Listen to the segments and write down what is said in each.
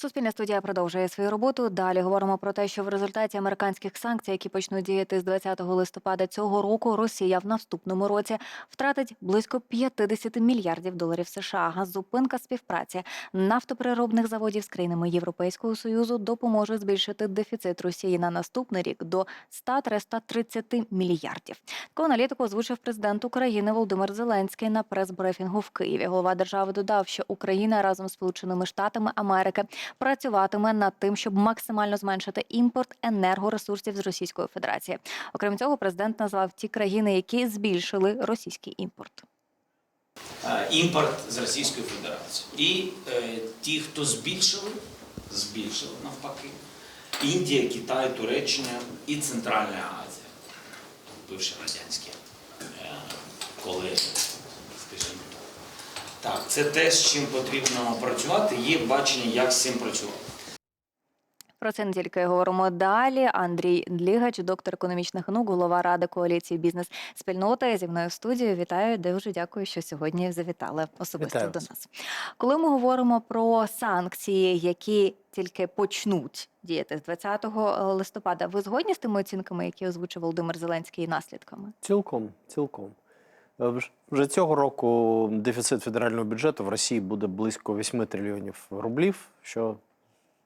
Суспільна студія продовжує свою роботу. Далі говоримо про те, що в результаті американських санкцій, які почнуть діяти з 20 листопада цього року, Росія в наступному році втратить близько 50 мільярдів доларів США. Зупинка співпраці нафтопереробних заводів з країнами Європейського союзу допоможе збільшити дефіцит Росії на наступний рік до 100-330 мільярдів. Таку аналітику озвучив президент України Володимир Зеленський на прес-брифінгу в Києві. Голова держави додав, що Україна разом з Сполученими Штатами Америки працюватиме над тим, щоб максимально зменшити імпорт енергоресурсів з Російської Федерації. Окрім цього, президент назвав ті країни, які збільшили російський імпорт. е, імпорт з Російської Федерації. І е, ті, хто збільшили, збільшили навпаки. Індія, Китай, Туреччина і Центральна Азія, бивші радянські е, так. Так, це те, з чим потрібно працювати. Є бачення, як з цим працювати. Про це не тільки говоримо далі. Андрій Длігач, доктор економічних наук, голова ради коаліції бізнес-спільноти зі мною в студії. Вітаю, дуже дякую, що сьогодні завітали особисто Вітаю до нас. Коли ми говоримо про санкції, які тільки почнуть діяти з 20 листопада, ви згодні з тими оцінками, які озвучив Володимир Зеленський і наслідками? Цілком, цілком. Е, Вже цього року дефіцит федерального бюджету в Росії буде близько 8 трильйонів рублів, що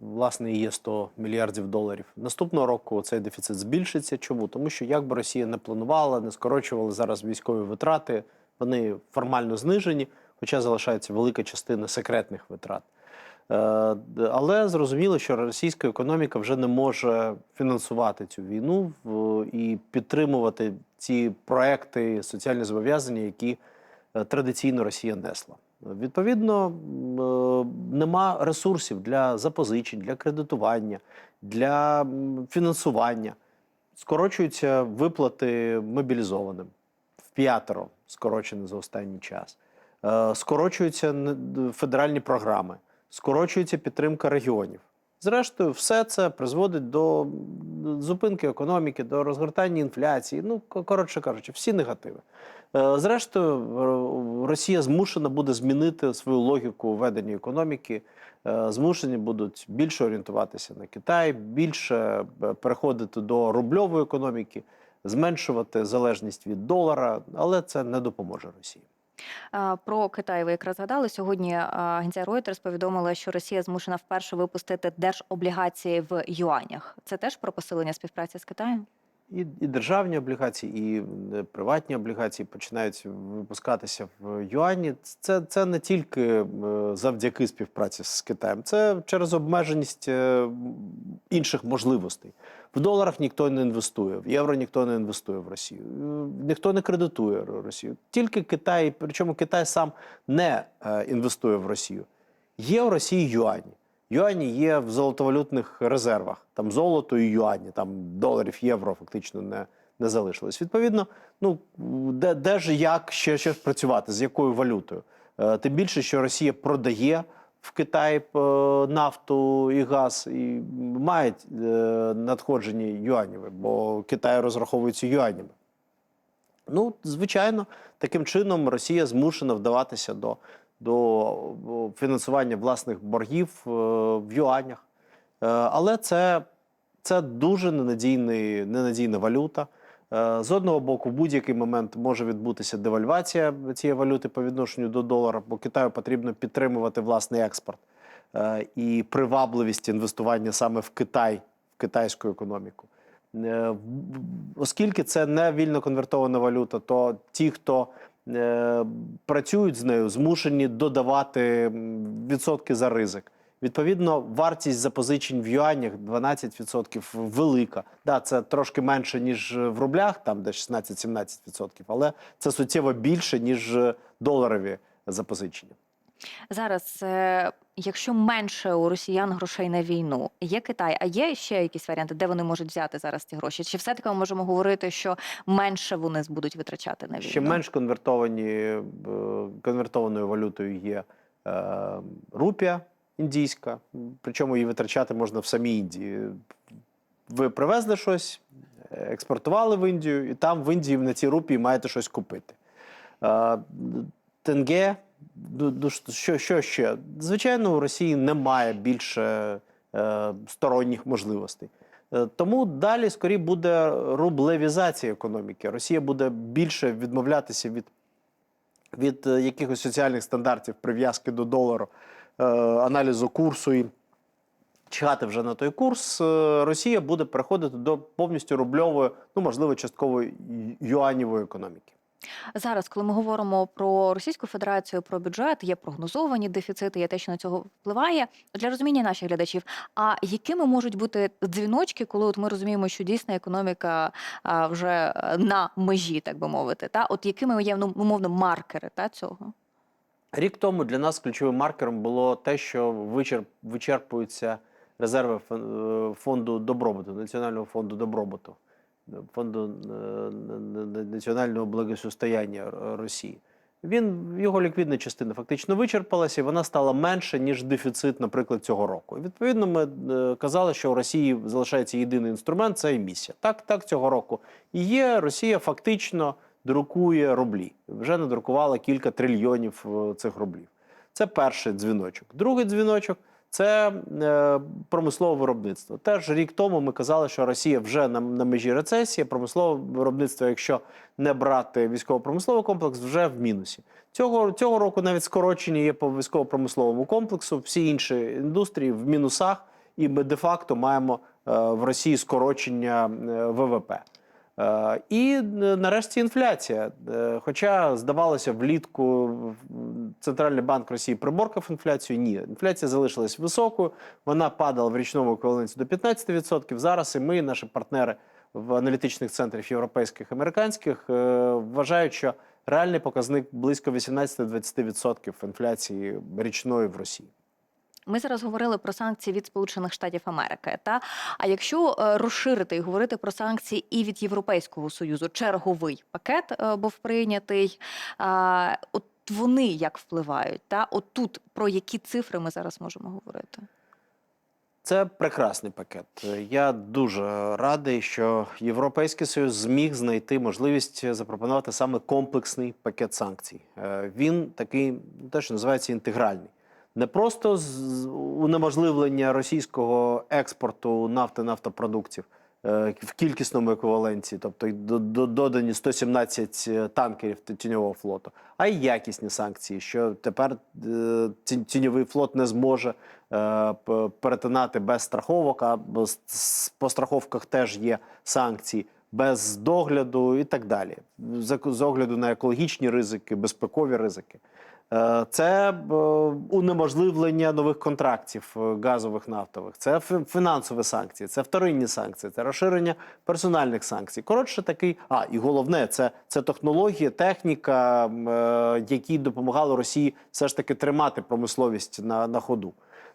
власне є 100 мільярдів доларів. Наступного року цей дефіцит збільшиться. Чому? Тому що як би Росія не планувала, не скорочувала зараз військові витрати, вони формально знижені, хоча залишається велика частина секретних витрат. Е, Але зрозуміло, що російська економіка вже не може фінансувати цю війну і підтримувати ці проекти, соціальні зобов'язання, які е, традиційно Росія несла. Відповідно, е, нема ресурсів для запозичень, для кредитування, для фінансування. Скорочуються виплати мобілізованим в п'ятеро скорочені за останній час. Скорочуються федеральні програми, скорочується підтримка регіонів. Зрештою, все це призводить до зупинки економіки, до розгортання інфляції. Ну, коротше кажучи, всі негативи. Е, Зрештою, Росія змушена буде змінити свою логіку ведення економіки. Е, Змушені будуть більше орієнтуватися на Китай, більше е, переходити до рубльової економіки, зменшувати залежність від долара, але це не допоможе Росії. А, Про Китай ви якраз згадали. Сьогодні а, агенція Reuters повідомила, що Росія змушена вперше випустити держоблігації в юанях. Це теж про посилення співпраці з Китаєм? І, і державні облігації, і е, приватні облігації починають випускатися в юані. Це, це не тільки е, завдяки співпраці з Китаєм, це через обмеженість е, інших можливостей. В доларах ніхто не інвестує, в євро ніхто не інвестує в Росію, е, ніхто не кредитує Росію. Тільки Китай, причому Китай сам не е, інвестує в Росію. Є в Росії юані. Юані є в золотовалютних резервах. Там золото і юані, там доларів, євро фактично не, не залишилось. Відповідно, ну де, де ж як ще, ще працювати, з якою валютою? Е, тим більше, що Росія продає в Китай е, нафту і газ, і мають е, надходження юаніве, бо Китай розраховується юанями. Ну, звичайно, таким чином Росія змушена вдаватися до, до фінансування власних боргів е, в юанях. Е, але це, це дуже ненадійний, ненадійна валюта. Е, з одного боку, в будь-який момент може відбутися девальвація цієї валюти по відношенню до долара, бо Китаю потрібно підтримувати власний експорт е, і привабливість інвестування саме в Китай, в китайську економіку. Е, Оскільки це не вільно конвертована валюта, то ті, хто працюють з нею, змушені додавати відсотки за ризик. Відповідно, вартість запозичень в юанях 12% велика. Да, це трошки менше, ніж в рублях, там де 16-17%, але це суттєво більше, ніж доларові запозичення. Зараз, е, якщо менше у росіян грошей на війну, є Китай, а є ще якісь варіанти, де вони можуть взяти зараз ці гроші? Чи все таки ми можемо говорити, що менше вони будуть витрачати на війну? Ще менш конвертовані е, конвертованою валютою є е, рупія індійська, причому її витрачати можна в самій Індії. Ви привезли щось, експортували в Індію, і там в Індії на цій рупії маєте щось купити. Тенге ду- ду- що, що ще? Звичайно, у Росії немає більше е, сторонніх можливостей. Е, Тому далі скоріше буде рублевізація економіки. Росія буде більше відмовлятися від, від е, якихось соціальних стандартів прив'язки до долару, аналізу курсу і чхати вже на той курс. Е, Росія буде переходити до повністю рубльової, ну можливо, частково ю- юанівої економіки. Зараз, коли ми говоримо про Російську Федерацію, про бюджет, є прогнозовані дефіцити, є те, що на цього впливає для розуміння наших глядачів. А якими можуть бути дзвіночки, коли от ми розуміємо, що дійсно економіка вже е, на межі, так би мовити, та от якими є ну, умовно маркери та цього? Рік тому для нас ключовим маркером було те, що вичерп, вичерпуються резерви е, фонду добробуту, Національного фонду добробуту, фонду е, національного благосостояння Росії. Він його ліквідна частина фактично вичерпалася, і вона стала менше ніж дефіцит, наприклад, цього року. Відповідно, ми е, казали, що у Росії залишається єдиний інструмент це емісія. Так, так цього року і є. Росія фактично друкує рублі. Вже надрукувала кілька трильйонів е, цих рублів. Це перший дзвіночок. Другий дзвіночок це е, промислове виробництво. Теж рік тому ми казали, що Росія вже на, на межі рецесії. Промислове виробництво, якщо не брати військово-промисловий комплекс, вже в мінусі. Цього, цього року навіть скорочення є по військово-промисловому комплексу. Всі інші індустрії в мінусах, і ми де-факто маємо е, в Росії скорочення ВВП. Е, І е, нарешті інфляція. Е, Хоча здавалося, влітку Центральний банк Росії приборкав інфляцію. Ні, інфляція залишилась високою. Вона падала в річному еквіваленті до 15%. Зараз і ми, і наші партнери в аналітичних центрах європейських американських, вважають, що реальний показник близько 18-20% інфляції річної в Росії. Ми зараз говорили про санкції від Сполучених Штатів Америки. Та а якщо е, розширити і говорити про санкції і від Європейського союзу, черговий пакет е, був прийнятий. От вони як впливають? Та от тут про які цифри ми зараз можемо говорити? Це прекрасний пакет. Я дуже радий, що Європейський Союз зміг знайти можливість запропонувати саме комплексний пакет санкцій. Е, Він такий, те, що називається інтегральний. Не просто унеможливлення російського експорту нафти нафтопродуктів е, в кількісному еквіваленті, тобто додані 117 танкерів т- тіньового флоту, а й якісні санкції, що тепер е, тіньовий флот не зможе е, перетинати без страховок, а по страховках теж є санкції, без догляду і так далі. З огляду на екологічні ризики, безпекові ризики. Е, Це е, унеможливлення нових контрактів е, газових нафтових, це фінансові санкції, це вторинні санкції, це розширення персональних санкцій. Коротше, такий. А і головне, це, це технологія, техніка, які допомагали Росії все ж таки тримати промисловість на, на ходу.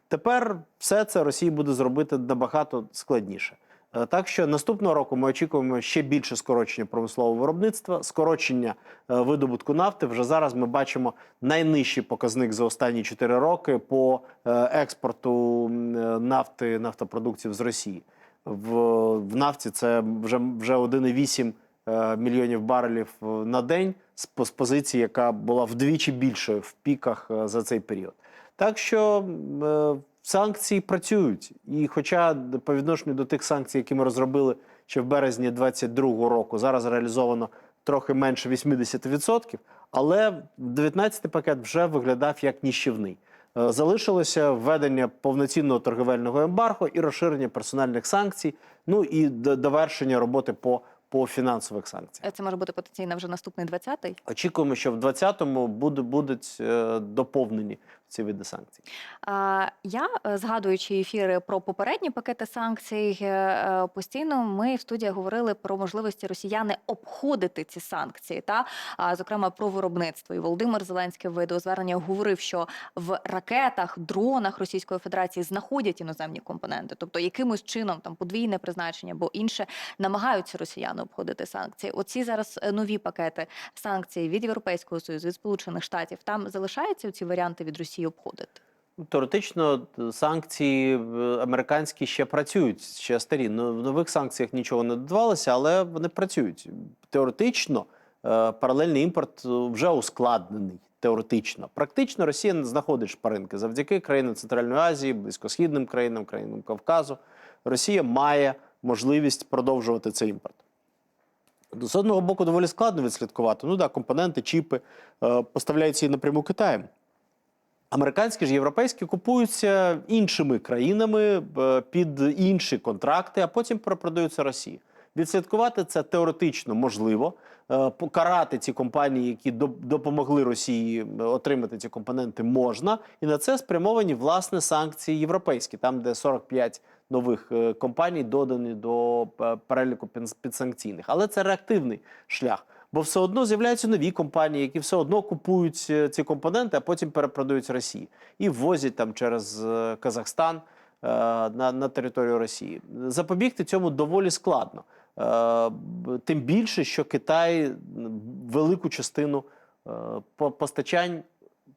Тепер все це Росії буде зробити набагато складніше. Е, Так що наступного року ми очікуємо ще більше скорочення промислового виробництва, скорочення е, видобутку нафти. Вже зараз ми бачимо найнижчий показник за останні 4 роки по е, експорту нафти нафтопродуктів з Росії. В, в нафті це вже, вже 1,8 е, мільйонів барелів на день з, позиції, яка була вдвічі більшою в піках за цей період. Так що санкції працюють. І хоча по відношенню до тих санкцій, які ми розробили ще в березні 2022 року, зараз реалізовано трохи менше 80%, але 19-й пакет вже виглядав як ніщівний. Е, Залишилося введення повноцінного торговельного ембарго і розширення персональних санкцій, ну і до- довершення роботи по, по фінансових санкціях. Це може бути потенційно вже наступний 20-й? Очікуємо, що в 20-му буде, будуть е, доповнені ці види санкцій. Я, е, згадуючи ефіри про попередні пакети санкцій, е, е, постійно ми в студії говорили про можливості росіяни обходити ці санкції, та зокрема про виробництво. І Володимир Зеленський в відеозвернення говорив, що в ракетах, дронах Російської Федерації знаходять іноземні компоненти, тобто якимось чином там подвійне призначення або інше намагаються росіяни обходити санкції. Оці зараз нові пакети санкцій від Європейського союзу, від Сполучених Штатів. Там залишаються ці варіанти від Росії обходити. Ну, Теоретично санкції е, американські ще працюють, ще старі. В нових санкціях нічого не додавалося, але вони працюють. Теоретично е, паралельний імпорт е, вже ускладнений. Теоретично, практично Росія не знаходить шпаринки завдяки країнам Центральної Азії, близькосхідним країнам, країнам Кавказу. Росія має можливість продовжувати цей імпорт. З одного боку, доволі складно відслідкувати. Ну так, компоненти, чіпи е, поставляються і напряму Китаєм. Американські ж європейські купуються іншими країнами е, під інші контракти, а потім перепродаються Росії. Відслідкувати це теоретично можливо. Е, Покарати ці компанії, які до- допомогли Росії е, отримати ці компоненти, можна, і на це спрямовані власне санкції європейські, там де 45 нових компаній додані до переліку підсанкційних. Але це реактивний шлях. Бо все одно з'являються нові компанії, які все одно купують е, ці компоненти, а потім перепродають Росії і ввозять там через е, Казахстан е, на, на територію Росії. Запобігти цьому доволі складно. Тим більше, що Китай велику частину постачань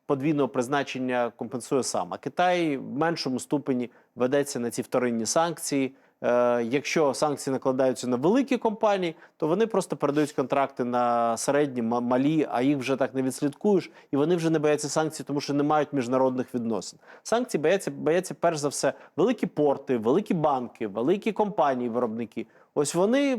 подвійного призначення компенсує сам. А Китай в меншому ступені ведеться на ці вторинні санкції. Е, якщо санкції накладаються на великі компанії, то вони просто передають контракти на середні, ма- малі, а їх вже так не відслідкуєш, і вони вже не бояться санкцій, тому що не мають міжнародних відносин. Санкції бояться, бояться перш за все великі порти, великі банки, великі компанії, виробники. Ось вони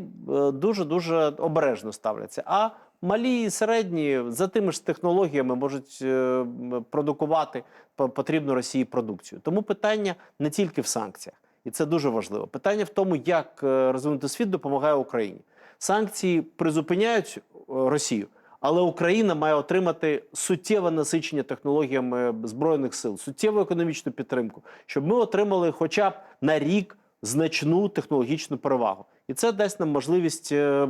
дуже дуже обережно ставляться. А малі і середні за тими ж технологіями можуть е, продукувати по- потрібну Росії продукцію. Тому питання не тільки в санкціях, і це дуже важливо. Питання в тому, як розвинути світ допомагає Україні. Санкції призупиняють е, Росію. Але Україна має отримати суттєве насичення технологіями збройних сил, суттєву економічну підтримку, щоб ми отримали хоча б на рік значну технологічну перевагу. І це дасть нам можливість е,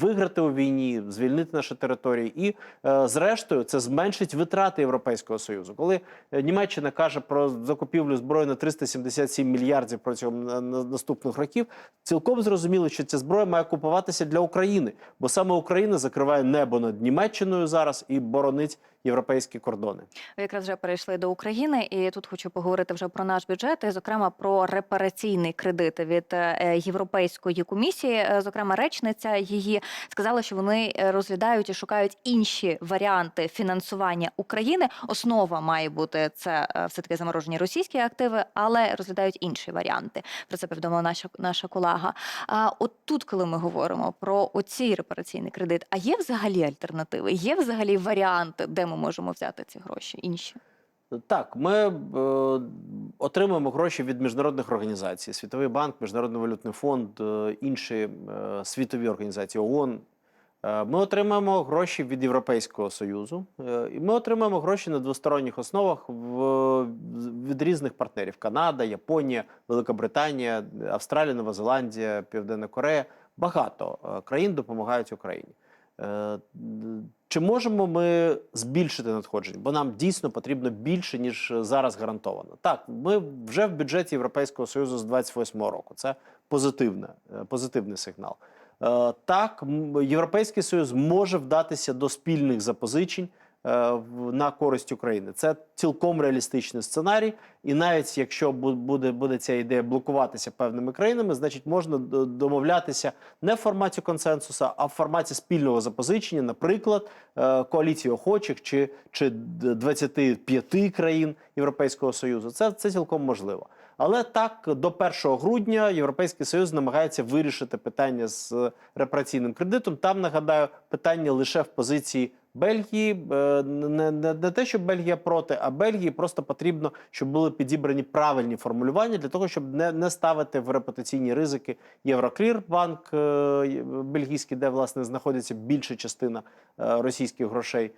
виграти у війні, звільнити наші території, і е, зрештою це зменшить витрати Європейського союзу. Коли е, Німеччина каже про закупівлю зброї на 377 мільярдів протягом на- на- наступних років, цілком зрозуміло, що ця зброя має купуватися для України, бо саме Україна закриває небо над Німеччиною зараз і боронить європейські кордони. Ви якраз вже перейшли до України, і тут хочу поговорити вже про наш бюджет, і зокрема про репараційний кредит від е, Європейської комісії. Е, Зокрема, речниця її сказала, що вони е, розглядають і шукають інші варіанти фінансування України. Основа має бути це все таки заморожені російські активи, але розглядають інші варіанти. Про це повідомила наша наша колега. А от тут, коли ми говоримо про оцій репараційний кредит, а є взагалі альтернативи? Є взагалі варіанти, де ми можемо взяти ці гроші? Інші Так, ми е, отримуємо гроші від міжнародних організацій: Світовий банк, Міжнародний валютний фонд, е, інші е, світові організації ООН. Е, Ми отримаємо гроші від Європейського Союзу, е, і ми отримаємо гроші на двосторонніх основах в, від різних партнерів: Канада, Японія, Велика Британія, Австралія, Нова Зеландія, Південна Корея. Багато е, країн допомагають Україні. Е, Чи можемо ми збільшити надходження? Бо нам дійсно потрібно більше, ніж зараз гарантовано. Так, ми вже в бюджеті Європейського Союзу з 28-го року. Це позитивне, е, позитивний сигнал. Е, Так, Європейський Союз може вдатися до спільних запозичень на користь України. Це цілком реалістичний сценарій. І навіть якщо буде, буде ця ідея блокуватися певними країнами, значить можна домовлятися не в форматі консенсусу, а в форматі спільного запозичення, наприклад, е, коаліції охочих чи, чи д- 25 країн Європейського Союзу. Це, це цілком можливо. Але так до 1 грудня Європейський Союз намагається вирішити питання з е, репараційним кредитом. Там нагадаю питання лише в позиції Бельгії. Е, Не, не, не те, що Бельгія проти, а Бельгії просто потрібно, щоб були підібрані правильні формулювання для того, щоб не, не ставити в репутаційні ризики Євроклір, банк е, бельгійський, де власне знаходиться більша частина е, російських грошей.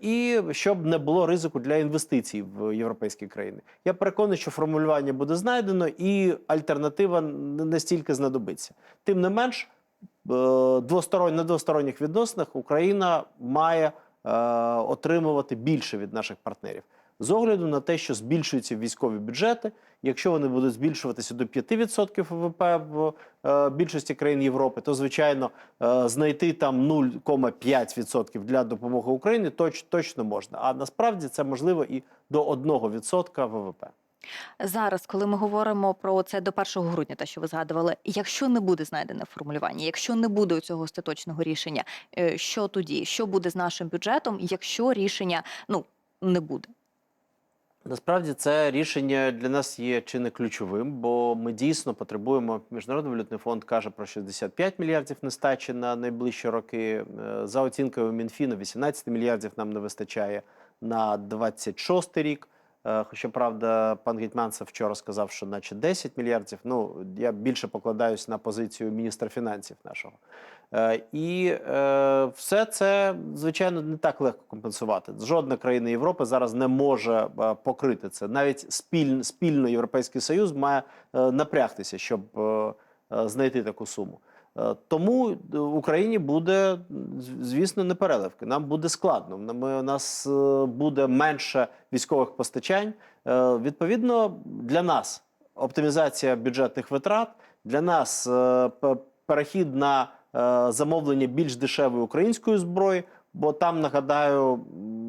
І щоб не було ризику для інвестицій в європейські країни. Я переконаний, що формулювання буде знайдено, і альтернатива не настільки знадобиться. Тим не менш, е, двосторонь, на двосторонніх відносинах Україна має е, отримувати більше від наших партнерів. З огляду на те, що збільшуються військові бюджети, якщо вони будуть збільшуватися до 5% ВВП в е, більшості країн Європи, то звичайно знайти там 0,5% для допомоги Україні точ, точно можна. А насправді це можливо і до 1% ВВП. Зараз, коли ми говоримо про це до 1 грудня, те, що ви згадували, якщо не буде знайдене формулювання, якщо не буде цього остаточного рішення, е, що тоді? Що буде з нашим бюджетом, якщо рішення ну не буде? Насправді це рішення для нас є чи не ключовим, бо ми дійсно потребуємо. Міжнародний валютний фонд каже про 65 мільярдів нестачі на найближчі роки. Е, За оцінкою Мінфіну, 18 мільярдів нам не вистачає на 26 рік. Е, Хоча правда, пан Гетьманцев вчора сказав, що наче 10 мільярдів. Ну я більше покладаюсь на позицію міністра фінансів нашого. Е, І е, все це звичайно не так легко компенсувати. Жодна країна Європи зараз не може покрити це. Навіть спіль, спільно Європейський Союз має напрягтися, щоб знайти таку суму. Е, Тому е, Україні буде, звісно, не переливки. Нам буде складно. Ми, у нас е, буде менше військових постачань. Відповідно, для нас оптимізація бюджетних витрат, для нас перехід на замовлення більш дешевої української зброї, бо там, нагадаю,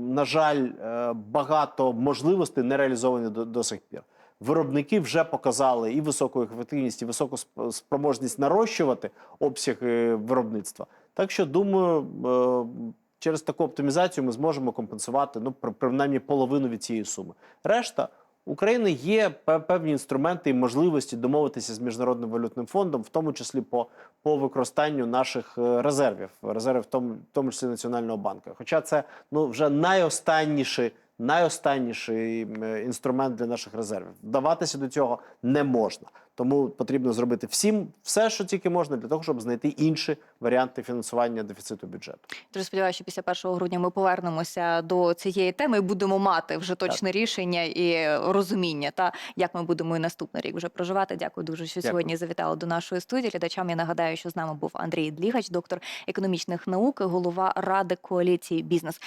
на жаль, багато можливостей не реалізовані до, до сих пір. Виробники вже показали і високу ефективність, і високу спроможність нарощувати обсяги виробництва. Так що думаю, е, через таку оптимізацію ми зможемо компенсувати ну при- принаймні половину від цієї суми. Решта України є певні інструменти і можливості домовитися з міжнародним валютним фондом, в тому числі по, по використанню наших е, резервів, резервів, в тому, в тому числі Національного банку. Хоча це ну вже найостанніший, найостанніший інструмент для наших резервів. Вдаватися до цього не можна. Тому потрібно зробити всім все, що тільки можна, для того, щоб знайти інші варіанти фінансування дефіциту бюджету. Дуже сподіваюся, що після 1 грудня ми повернемося до цієї теми і будемо мати вже точне рішення і розуміння, та як ми будемо і наступний рік вже проживати. Дякую дуже, що Дякую. сьогодні завітали до нашої студії. Глядачам я нагадаю, що з нами був Андрій Длігач, доктор економічних наук, голова ради коаліції бізнес.